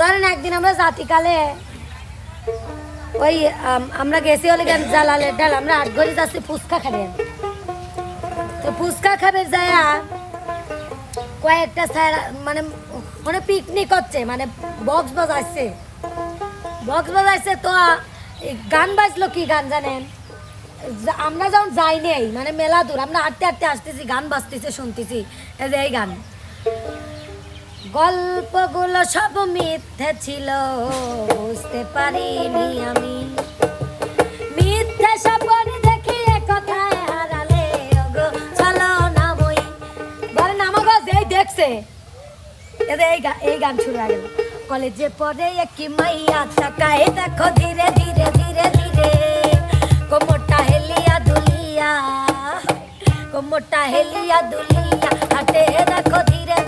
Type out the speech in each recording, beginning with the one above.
ধরেন একদিন আমরা জাতিকালে ওই আম, আমরা গেছি হলে গেন জালালের ডাল আমরা আট ঘড়ি যাচ্ছি ফুচকা খাবে। তো ফুচকা খাবে যায়া কয়েকটা স্যার মানে মানে পিকনিক হচ্ছে মানে বক্স বাজাচ্ছে বক্স বাজাইছে তো গান বাজলো কি গান জানেন? আমরা যখন যাই নেই মানে মেলা দূর আমরা হাঁটতে হাঁটতে আসতেছি গান বাজতেছে শুনতেছি। এই গান। গল্পগুলো সব মিথ্যে ছিল, বুঝতে পারিনি আমি। মিথ্যে স্বপ্ন দেখে কথায় হারালে, ওগো, চলো না বই। বলেন দেখছে এদের এই গা- এই গান শুরু হয়ে গেল। কলেজে পড়ে একই মাইয়া তাকায়, দেখো ধীরে ধীরে ধীরে ধীরে। কোমরটা হেলিয়া দুলিয়া, কোমরটা হেলিয়া দুলিয়া, হাটে, দেখো ধীরে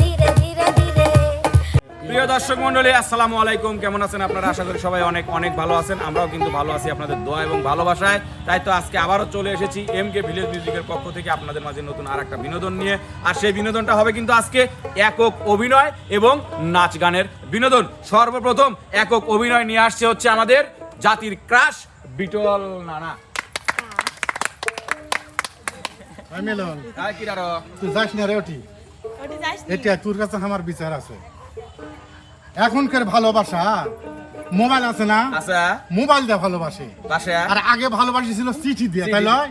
প্রিয় দর্শক মন্ডলী আসসালামু আলাইকুম। কেমন আছেন আপনারা? আশা করি সবাই অনেক অনেক ভালো আছেন। আমরাও কিন্তু ভালো আছি আপনাদের দোয়া এবং ভালোবাসায়। তাই তো আজকে আবারও চলে এসেছি এম কে ভিলেজ মিউজিকের পক্ষ থেকে আপনাদের মাঝে নতুন আর একটা বিনোদন নিয়ে। আর সেই বিনোদনটা হবে কিন্তু আজকে একক অভিনয় এবং নাচ গানের বিনোদন। সর্বপ্রথম একক অভিনয় নিয়ে আসছে হচ্ছে আমাদের জাতির ক্রাশ বিটল নানা। আমি কি তুই যাস না রে ওটি। এটা তোর কাছে আমার বিচার আছে। এখনকার ভালোবাসা মোবাইল আছে না? মোবাইল দিয়ে ভালোবাসে। আর আগে ভালোবাসি ছিল চিঠি দিয়ে তাই লয়?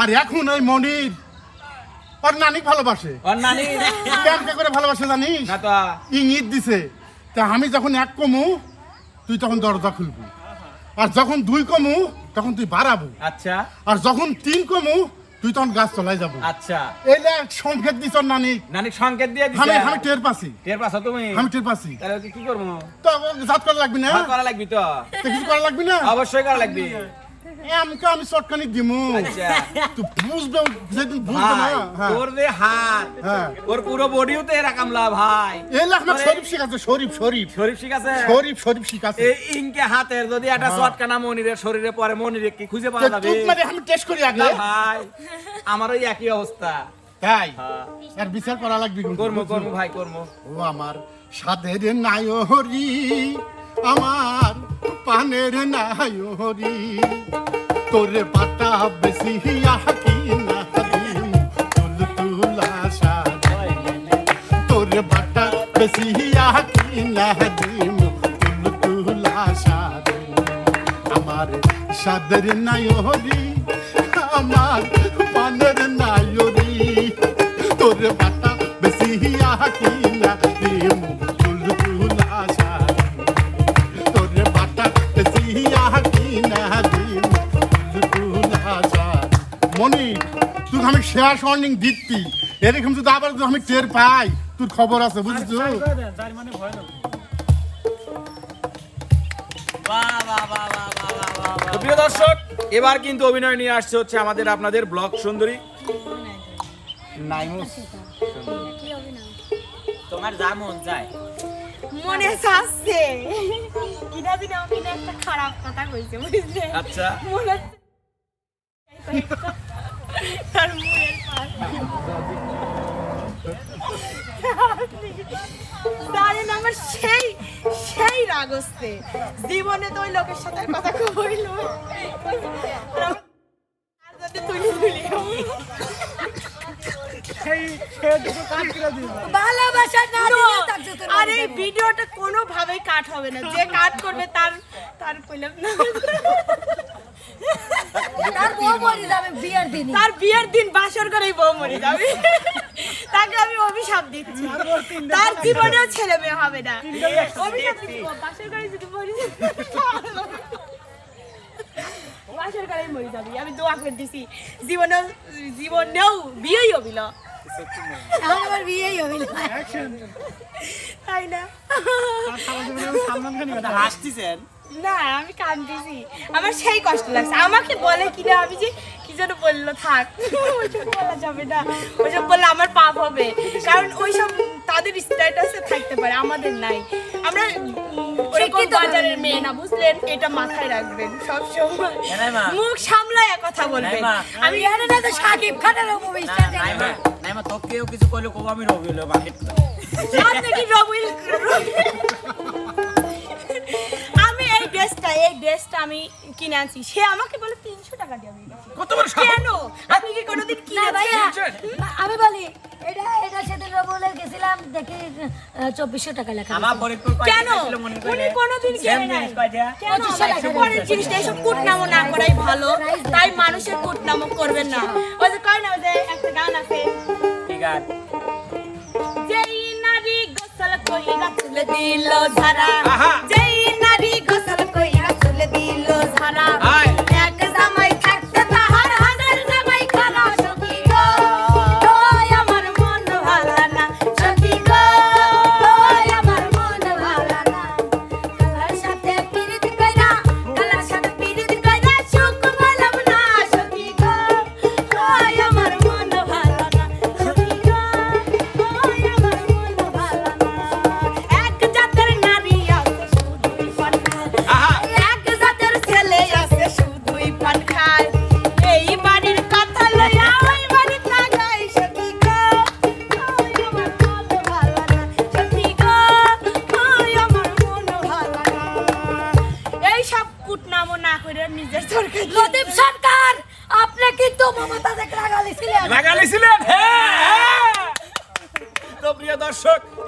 আর এখন ওই মনির ওর নানি ভালোবাসে। করে ভালোবাসে জানিস? ইঙ্গিত দিছে তা আমি যখন এক কমু তুই তখন দরজা খুলবি। আর যখন দুই কমু তখন তুই বাড়াবো। আচ্ছা। আর যখন তিন কমু তুই তখন গাছ চলাই যাব। আচ্ছা। এই যে সংকেত দিছ নানি। নানি সংকেত দিয়ে আমি আমি টের পাছি টের পাছো তুমি? আমি টের পাছি তাহলে কি করব তো জাত করা লাগবি না? করা লাগবি তো কিছু করা লাগবি না? অবশ্যই করা লাগবি। এ, আমাকে আমি শর্টকানি দিমু? আচ্ছা। তুই বুঝবে যেদিন বুঝবে না হ্যাঁ। ওর যে হাত হ্যাঁ। ওর পুরো বডিও তো এরকমলা ভাই। এই লাখ না শরীফ শিখাচ্ছে শরীফ শরীফ। শরীফ আছে? শরীফ শরীফ শিখাচ্ছে এই ইনকে হাতের যদি একটা হ্যাঁ। শটকানা মনিরের শরীরে পরে মনিরে কি খুঁজে পাওয়া যাবে? তুই মানে আমি টেস্ট করি আগে। ভাই আমার ওই একই অবস্থা। তাই। আর বিচার করা লাগবে। কর্ম? কর্ম ভাই কর্ম। ও আমার সাদের নায়রি আমার পানের নায়রি তোরে পাতা বেশি আকি না তুল তুলা তোরে পাতা বেশি আকি না তুল তুলা আমার সাদের নায়রি আমার দিচ্ছি। এরকম যদি আবার আমি টের পাই তোর খবর আছে বুঝছ? প্রিয় দর্শক এবার কিন্তু অভিনয় নিয়ে আসছে হচ্ছে আমাদের আপনাদের ব্লগ সুন্দরী। নাইমুস। তোমার যা মন চায়। মনে চাচ্ছে। এটা দিনে আমি একটা খারাপ কথা কইছে বুঝলে? আচ্ছা। মনে তার মুখের পাশ জানেন আমার সেই সেই রাগ হচ্ছে। জীবনে তো ওই লোকের সাথে আর কথা কইল তুলি তুলি। ভালোবাসা না দিলে তার জুতোর আর এই। ভিডিওটা কোনোভাবেই কাট হবে না। যে কাট করবে তার তার কইলাম না। তার বউ মরে যাবে বিয়ের দিনই। তার বিয়ের দিন বাসর করেই বউ মরে যাবে। তাকে আমি অভিশাপ দিচ্ছি। তার জীবনেও ছেলে মেয়ে হবে না। অভিশাপ দিচ্ছি বাসর করে যদি মরে বাসর করেই মরে যাবি। আমি দোয়া করে দিছি জীবনেও জীবনেও বিয়েই হবি না। এখন আমার বিয়েই হবে না। তাই না? হাসতেছেন? না আমি কান্দিছি। আমার সেই কষ্ট লাগছে। আমাকে বলে কিনা আমি যে কি যেন বলল থাক। ওইসব বলা যাবে না। ওইসব বললে আমার পাপ হবে। কারণ ওইসব তাদের স্ট্যাটাসে থাকতে পারে আমাদের নাই। আমরা ওরকম বাজারের মেয়ে না বুঝলেন? এটা মাথায় রাখবেন সব সময়। মুখ সামলায় কথা বলবেন। আমি জানি না তো সাকিব খানের মুভি স্টার নাইমা নাইমা কিছু করলে কব আমি রবি হলো বাকি আপনি কি রবিল ড্রেসটা এই ড্রেসটা আমি কিনে আনছি। সে আমাকে বলে তিনশো টাকা দিয়ে আমি কত বড় কেন? আপনি কি কোনোদিন কিনে ভাইয়া আমি বলি এটা এটা সেদিন রবুলে গেছিলাম দেখি চব্বিশশো টাকা লেখা আমার ফরিদপুর কেন? ছিল করে। উনি কোনোদিন Same কেনে নাই। জিনিস কয়টা? কেন? পরের জিনিসটা এসব কুটনামো না করাই ভালো। তাই মানুষের কুটনামো করবেন না। ওই যে কয় না ওই যে একটা গান আছে? ঠিক আছে যেই নারী গোসল কইরা চুলে দিল ঝাড়া যেই 啦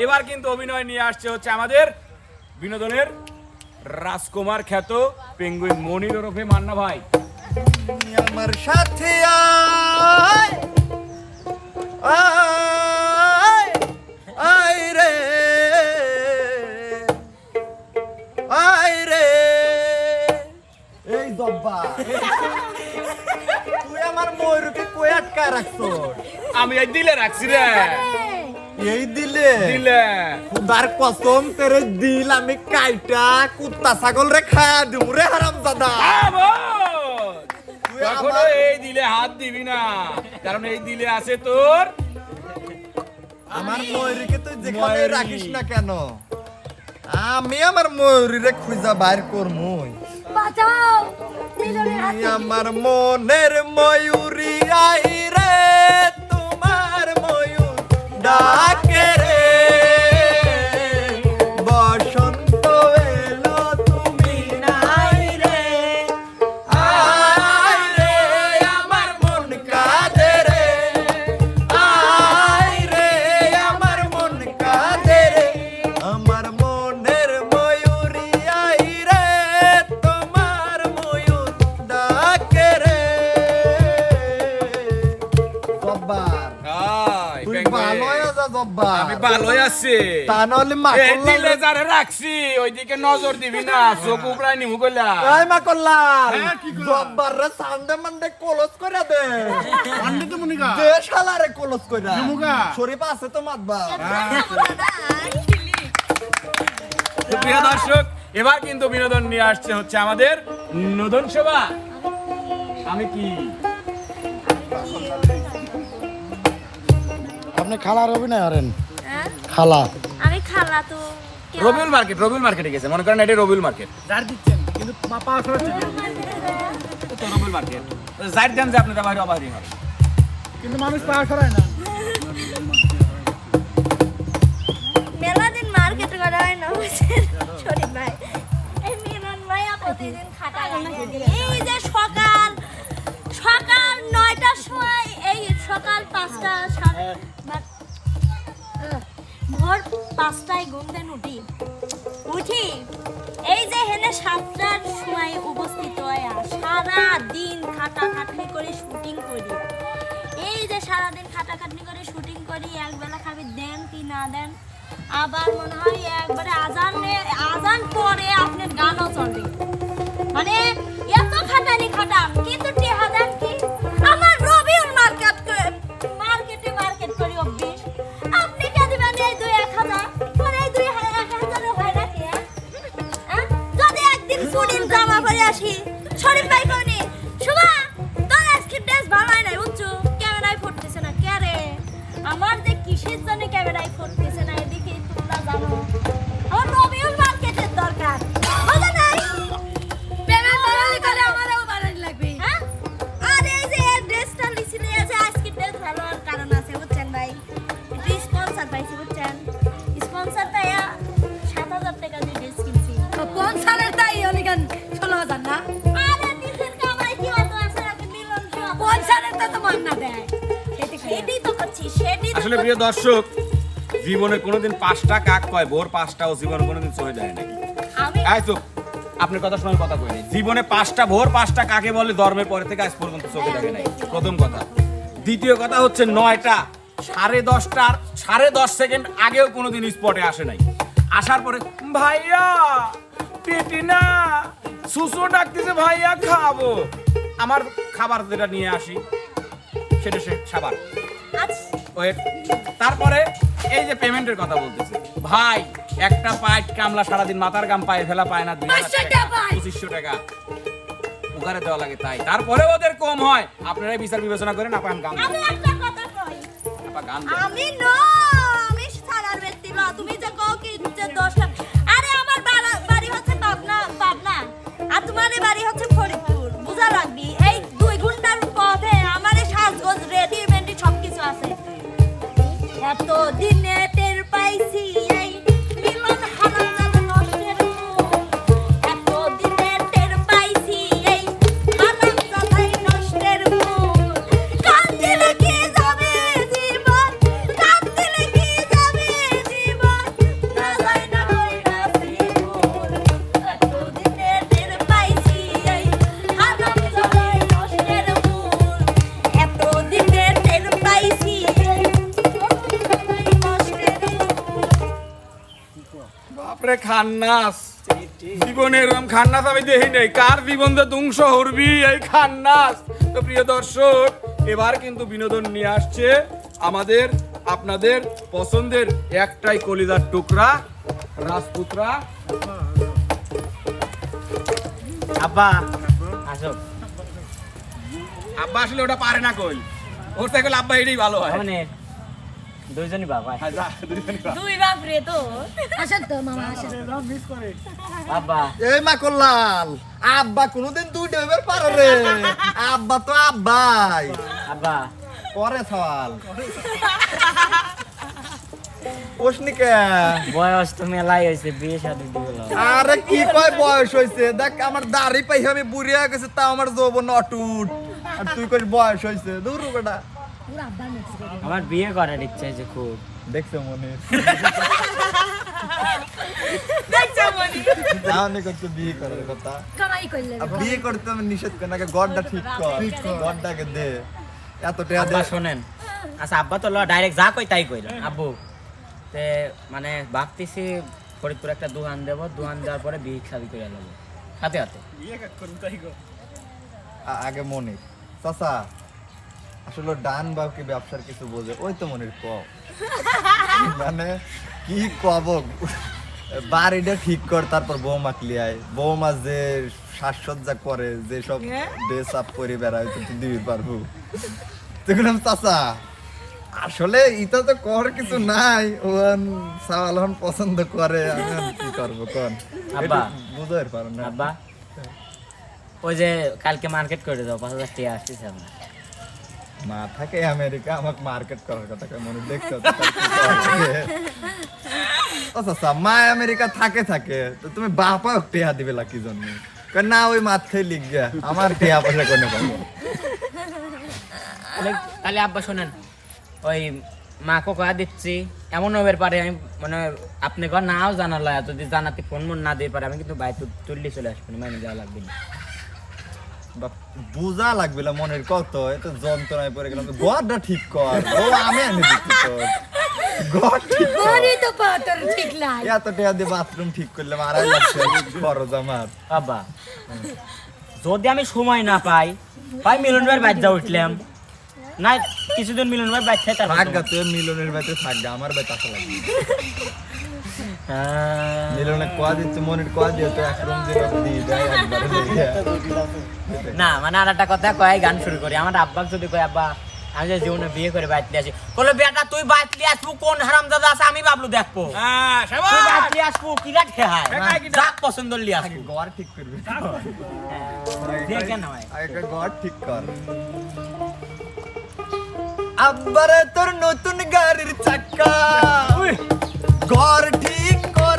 এবার কিন্তু অভিনয় নিয়ে আসছে হচ্ছে আমাদের বিনোদনের রাজকুমার খ্যাত পেঙ্গুইন মনির ওরফে মান্না ভাই। আমার সাথে আয় আয় আয় রে আয় রে। এই জব্বা তুই আমার ময়ূরকে কই আটকায় রাখছো আমি এই দিলে রাখছি রে। এই দিলে? দিলে। খুদার কসম তেরে দিল আমি কাইটা কুত্তা ছাগল রে খায়া দিমু রে হারাম দাদা তুই এখনও এই দিলে হাত দিবি না। কারণ এই দিলে আছে তোর আমার ময়ূরীকে তুই যেখানে ময়ূরী। রাখিস না কেন? আমি আমার ময়ূরীরে খুঁজা বাইর করমুই। বাঁচাও। তুমি আমার মনের ময়ূরী আই রে। ডাকে নাহলে এই মাকড় দিলে যারে রাখছি ওইদিকে নজর দিবি না চোখ উপড়াই নিমু কইলা। এই মাকল্লাল হ্যাঁ, কি করলাম? জব্বার রে সানডে মানডে কলস করে দে। আন্ডি তো মনিকা। দে শালারে কলস কইরা। দিমুগা। শরীফ আছে তো মাতবা তো প্রিয় দর্শক এবার কিন্তু বিনোদন নিয়ে আসছে হচ্ছে আমাদের নদন সেবা। আমি কি? আপনি খালার অভিনয় করেন? হ্যাঁ? খালা। আমি তো রবিউল মার্কেট রবিউল মার্কেটে গেছে। মনে করেন এটা রবিউল মার্কেট। যার দিচ্ছেন কিন্তু খরচ তো রবিউল মার্কেট। যাই দেন যে আপনারা বাইরে অবাহরি হবে। কিন্তু মানুষ পাওয়া সরায় না। মেলা দিন মার্কেট করা হয় না শরীফ ভাই। এই মিলন ভাইয়া প্রতিদিন খাটা এই যে সকাল সকাল নয়টার সময় এই সকাল পাঁচটা সাড়ে ভোর পাঁচটায় ঘুম দেন উঠি। উঠি, এই যে হেনে সাতটার সময় উপস্থিত হয় সারা দিন খাটাখাটনি করে শুটিং করি। এই যে সারাদিন খাটাখাটনি করে শুটিং করি, একবেলা খাবি দেন কি না দেন, আবার মনে হয় একবারে আজান আজান পরে আপনার গানও চলে। মানে এত খাটানি খাটান কিন্তু আসি। শরীফ ভাই আসলে প্রিয় দর্শক জীবনে কোনোদিন পাঁচটা কাক কয় ভোর পাঁচটাও জীবনে কোনোদিন চলে যায় নাকি আয় চুপ আপনার কথা শোনার কথা কইনি জীবনে পাঁচটা ভোর পাঁচটা কাকে বলে ধর্মের পরে থেকে আজ পর্যন্ত চোখে দেখে নাই। প্রথম কথা। দ্বিতীয় কথা হচ্ছে নয়টা সাড়ে দশটার সাড়ে দশ সেকেন্ড আগেও কোনোদিন স্পটে আসে নাই। আসার পরে ভাইয়া পেটি না সুসো ডাকতেছে ভাইয়া খাব। আমার খাবার যেটা নিয়ে আসি সেটা সে খাবার আচ্ছা। ওয়েট তারপরে এই যে পেমেন্টের কথা বলতেছে। ভাই একটা পাইট কামলা সারাদিন মাথার গাম পায়ে ফেলা পায় না দুই। পঁচিশশো টাকা। উগারে দেওয়া লাগে তাই। তারপরে ওদের কম হয়। আপনারাই বিচার বিবেচনা করেন আপা গান আমি একটা কথা কই। আপা গান আমি ন আমি সারার ব্যক্তি না তুমি যে কও কি যে দশটা আরে আমার বাড়ি হচ্ছে পাবনা পাবনা। আর তোমার বাড়ি হচ্ছে খান্নাস। জীবনে এরকম খান্নাস, আমি দেখি নাই। কার জীবন যে ধ্বংস হরবি এই খান্নাস? তো প্রিয় দর্শক, এবার কিন্তু বিনোদন নিয়ে আসছে আমাদের, আপনাদের পছন্দের একটাই কলিদার টুকরা, রাজপুত্রা। আব্বা, আসো। আব্বা আসলে ওটা পারে না কই। ওর থেকে আব্বা এটাই ভালো হয়। দুইজনই বাবা হ্যাঁ, যা, দুইজনই ভালো। দুই বাপ রে তো। আসেন তো মামা আসেন আব্বা। এই মাকল্লাল আব্বা কোনোদিন দুই ডেবার পারে রে। আব্বা তো আব্বাই। আব্বা। পরে সওয়াল। বয়স তো মেলাই হয়েছে বিয়ে শাদি আরে কি কয় বয়স হয়েছে দেখ আমার দাড়ি পাই আমি বুড়ি হয়ে গেছে তা আমার যৌবন অটুট। আর তুই কই বয়স হয়েছে দূর বেটা। আমার বিয়ে করার ইচ্ছে আছে খুব। দেখছ মনে দেখছ মনি তাহলে করতে বিয়ে করার কথা। কামাই করলে বিয়ে করতে আমি নিষেধ করি নাকি গড়টা ঠিক কর। গড়টাকে দে। এত টাকা দে। আব্বা শোনেন। আচ্ছা আব্বা তো ডাইরেক্ট যা কই তাই কইল। আব্বু তে মানে ভাবতেছি ফরিদপুর একটা দোকান দেবো। দোকান দেওয়ার পরে বিয়ে শাদি করে নেব। হাতে হাতে। আগে মনে চাচা আসলে ডান বা কি ব্যবসার কিছু বোঝে ওই তো মনির ক। মানে কি কব? বাড়িটা ঠিক কর তারপর বৌমা ক্লিয়ায়। বৌমা যে সাজসজ্জা করে যে সব ড্রেস আপ করে বেড়ায় তো তুই দিবি পারব। দেখলাম চাচা। আসলে ইটা তো কর কিছু নাই ওন সাওয়ালহন পছন্দ করে আমি কি করব কোন? আব্বা। বুঝতে পারো না। আব্বা। ওই যে কালকে মার্কেট করে দাও পাঁচ হাজার টাকা আসতেছে আপনার মা থাকে আমেরিকা, আমাকে মার্কেট করার কথা মনে দেখতে করে। আচ্ছা মা আমেরিকা থাকে থাকে। তো তুমি বাপা টেহা দিবে লাকি জন্য। না, ওই মাথায় লিখ গিয়া। আমার টেহা পয়সা পাবো? তাহলে আব্বা শোনেন, ওই মাকে কয়া দিচ্ছি এমন হবে পারে, আমি মানে আপনি ঘর নাও জানালো যদি জানাতে ফোন মন না দিয়ে পারে, আমি কিন্তু বাইরে তুললি চলে আসব মানে যাওয়া লাগবে না। বুঝা লাগবে না মনের কত এত যন্ত্রণায় পড়ে গেলাম। ঘরটা ঠিক কর ও আমি এনে দিচ্ছি তোর। যদি আমি সময় না পাই পাই মিলন বাচ্চা উঠলাম। না কিছুদিন মিলন তার তুই মিলনের বাড়িতে থাকগা আমার বাড়িতে আসা লাগবে। মিলনে কোয়া দিচ্ছে মনের কোয়া দিয়ে তো এক রুম দিয়ে দিয়ে দেয় একবারে না মানে আর একটা কথা কয় গান শুরু করি। আমার আব্বাক যদি কয় আব্বা আমি যে জীবনে বিয়ে করে বাইতলি আসি। বলে বেটা তুই বাইতলি আসব কোন হারাম দাদা আছে আমি বাবলু দেখব। হ্যাঁ, তুই বাইতলি আসব ঠেকায় যাক পছন্দ লি আসব। ঘর ঠিক করবি ঘর ঠিক কর। আব্বারে তোর নতুন গাড়ির চাক্কা ঘর ঠিক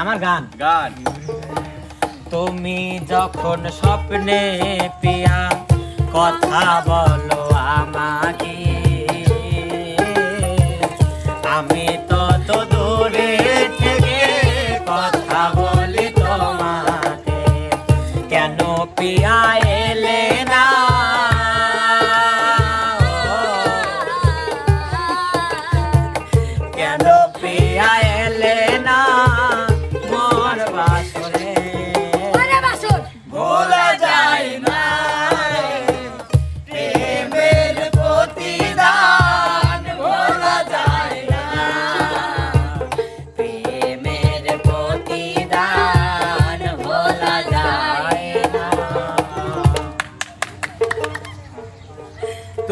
আমার গান। গান। তুমি যখন স্বপ্নে পিয়া কথা বলো আমাকে।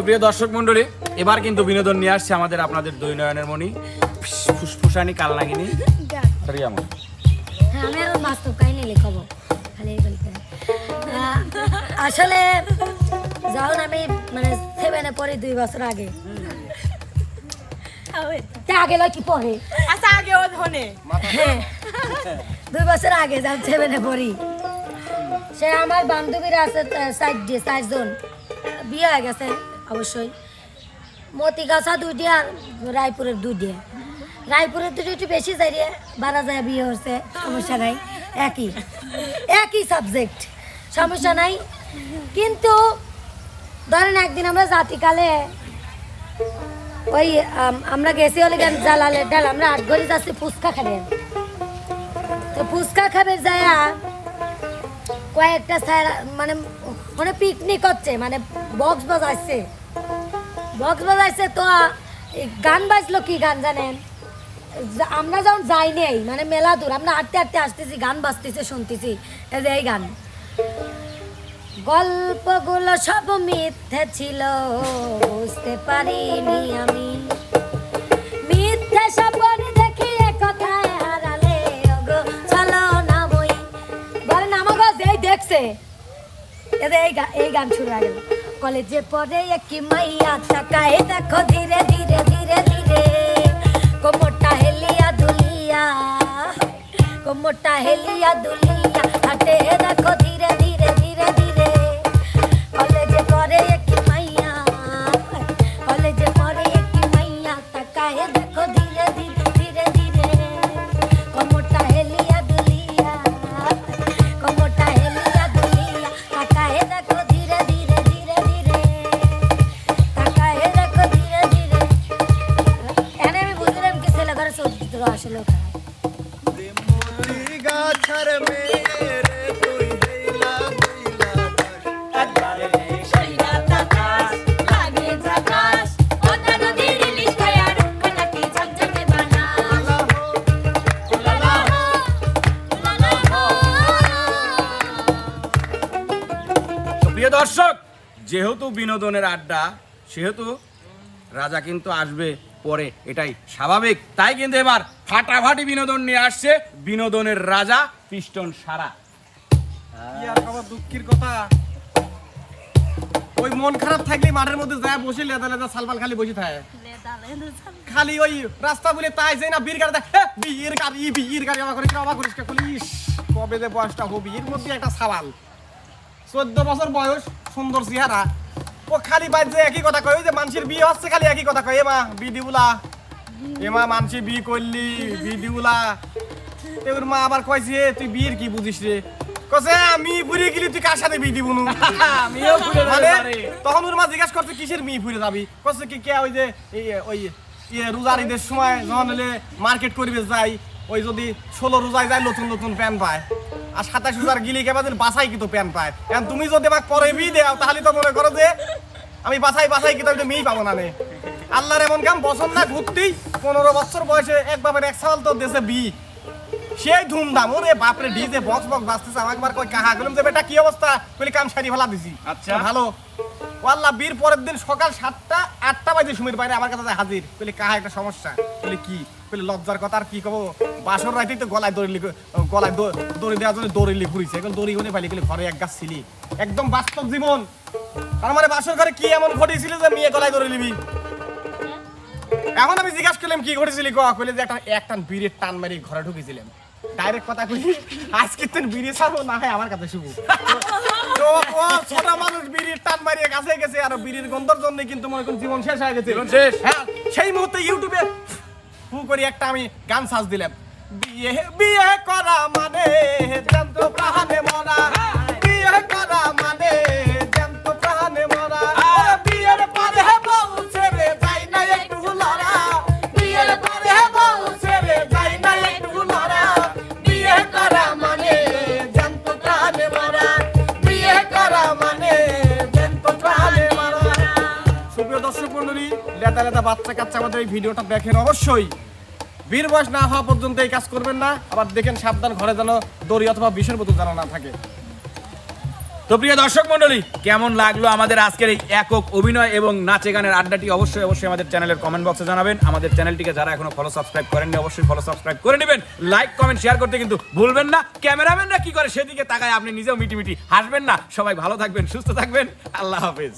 প্রিয় দর্শক মন্ডলী এবার কিন্তু বিনোদন নিয়ে আসছে আমাদের আপনাদের দুই নয়নের মণি ফুসফুসানি কালনাগিনী। রিয়ামন হ্যাঁ আমি আর বাস্তব কাহিনী লিখাবো খালি আসলে যখন আমি মানে সেভেনে পড়ি দুই বছর আগে আগে কি পড়ে? আচ্ছা আগে ও ধনে হ্যাঁ দুই বছর আগে যখন সেভেনে পড়ি সে আমার বান্ধবীরা আছে সাইড দিয়ে চারজন। বিয়ে হয়ে গেছে। অবশ্যই। মতিগাছা দুইটি আর রায়পুরের দুইটি রায়পুরের দুটো একটু বেশি যাই রে, বারা যায় বিয়ে হচ্ছে সমস্যা নাই। একই। একই সাবজেক্ট সমস্যা নাই। কিন্তু ধরেন একদিন আমরা জাতিকালে ওই আমরা গেছি হলে গেন জালালের ডাল, আমরা আট ঘড়ি যাচ্ছি ফুচকা খাবে। তো ফুচকা খাবে যায় কয়েকটা স্যার মানে মানে পিকনিক হচ্ছে মানে বক্স বাজাচ্ছে। বক্স বাজাইছে তো গান বাজলো কি গান জানেন? আমরা যখন যাই নেই মানে মেলা দূর, আমরা হাঁটতে হাঁটতে আসতেছি, গান বাজতেছে, শুনতেছি। এই গান। গল্পগুলো সব মিথ্যে ছিল, বুঝতে পারিনি আমি। মিথ্যে স্বপ্ন দেখে কথায় হারালে, ওগো, চলো না বই। বলেন আমাকে যেই দেখছে। এই এই গান শুরু হয়ে গেল। কলেজে পরে একই মাইয়া তাকায় দেখো ধীরে ধীরে ধীরে ধীরে। কোমরটা হেলিয়া দুলিয়া, কোমরটা হেলিয়া দুলিয়া। হাটে দেখো বিনোদনের আড্ডা সেহেতু রাজা কিন্তু আসবে পরে এটাই স্বাভাবিক। তাই কিন্তু এবার ফাটাফাটি বিনোদন নিয়ে আসছে বিনোদনের রাজা পিস্টন সারা। দুঃখের কথা? ওই মন খারাপ থাকলে মাঠের মধ্যে যায় বসে লেদা লেদা সালপাল খালি বসে থাকে। খালি ওই রাস্তা বলে তাই যাই না বীর গাড়ি বীর গাড়ি বীর গাড়ি আমার করে অবাক করিস? ইস, কবে যে বয়সটা হবি এর মধ্যে একটা সাবাল। চোদ্দ বছর বয়স সুন্দর চেহারা। ও খালি যে একই কথা কয় ওই যে মানুষের বিয়ে হচ্ছে খালি একই কথা কয়। এমা বিডিউলা এমা মানুষের বিয়ে করলি বিডিউলা এবার মা আবার কইছে "এ, তুই বিয়ের কি বুঝিস রে? কছে আমি ফুরে গেলি তুই কার সাথে বিয়ে দিব নু আমিও ঘুরে। মানে তখন ওর মা জিজ্ঞাসা করছে কিসের মেয়ে ফুরে যাবি? কছে কি কে ওই যে এই ওই ইয়ে রোজার ঈদের সময় যখন হলে মার্কেট করবে যাই ওই যদি ষোলো রোজায় যায় নতুন নতুন প্যান্ট পায়। আর সাতাশ রোজার গিলি কেবা দিন বাসাই কিন্তু প্যান্ট পায়। এখন তুমি যদি আমাকে পরে বিয়ে দেও তাহলে তো মনে করো যে আমি বাসাই বাসাই কিন্তু আমি মেয়েই পাবো না নে। আল্লাহর এমন কাম বছর না ঘুরতেই পনেরো বছর বয়সে এক বাপের এক সাল তো দেশে বিয়ে। সেই ধুমধাম ওরে বাপরে ডিজে বক্স বক্স বাজতেছে। আমাকে বার কই কাহা গেলাম যে বেটা কি অবস্থা? কইলি কাম সারি ফেলা দিছি। আচ্ছা। ভালো। ওয়াল্লাহ বীর পরের দিন সকাল সাতটা, আটটা বাজে সুমির বাইরে আমার কাছে হাজির। কইলি, কাহা, একটা সমস্যা? কইলি, কি? কইলি, লজ্জার কথা, আর কি কব? বাসর রাইতেই তো গলায় দড়ি গলায় দড়ি দেওয়ার জন্য দড়ি ঘুরিছে। এখন দড়ি গুনে পাইলি কইলি ঘরে এক গাছ ছিলি। একদম বাস্তব জীবন। তার মানে বাসর ঘরে কি এমন ঘটেছিল যে মেয়ে গলায় ধরে নিবি এখন আমি জিজ্ঞাসা করলাম, কি ঘটেছিল কইলে যে একটা একটা বিড়ির টান মারি ঘরে ঢুকেছিলাম। ডাইরেক্ট কথা কই। আজকে বিড়ি ছাড়বো না হয় আমার কাছে শুভ তো ও ছোট মানুষ বিড়ির টান মারিয়ে কাছে গেছে আর বিড়ির গন্ধর জন্য কিন্তু মনে করুন জীবন শেষ হয়ে গেছে। জীবন শেষ। হ্যাঁ সেই মুহূর্তে ইউটিউবে ফু করে একটা আমি গান সাজ দিলাম। বিয়ে বিয়ে করা মানে যন্ত্র প্রাণে মরা। বাচ্চা কাচ্চা আমাদের এই ভিডিওটা দেখেন অবশ্যই। বীর বয়স না হওয়া পর্যন্ত এই কাজ করবেন না। আবার দেখেন সাবধান ঘরে যেন দড়ি অথবা বিষের বোতল যেন না থাকে। তো প্রিয় দর্শক মন্ডলী কেমন লাগল আমাদের আজকের এই একক অভিনয় এবং নাচে গানের আড্ডাটি? অবশ্যই অবশ্যই আমাদের চ্যানেলের কমেন্ট বক্সে জানাবেন। আমাদের চ্যানেলটিকে যারা এখনও ফলো সাবস্ক্রাইব করেননি, অবশ্যই ফলো সাবস্ক্রাইব করে নেবেন। লাইক কমেন্ট শেয়ার করতে কিন্তু ভুলবেন না। ক্যামেরাম্যানরা কি করে সেদিকে তাকায় আপনি নিজেও মিটি মিটি হাসবেন না। সবাই ভালো থাকবেন, সুস্থ থাকবেন। আল্লাহ হাফেজ।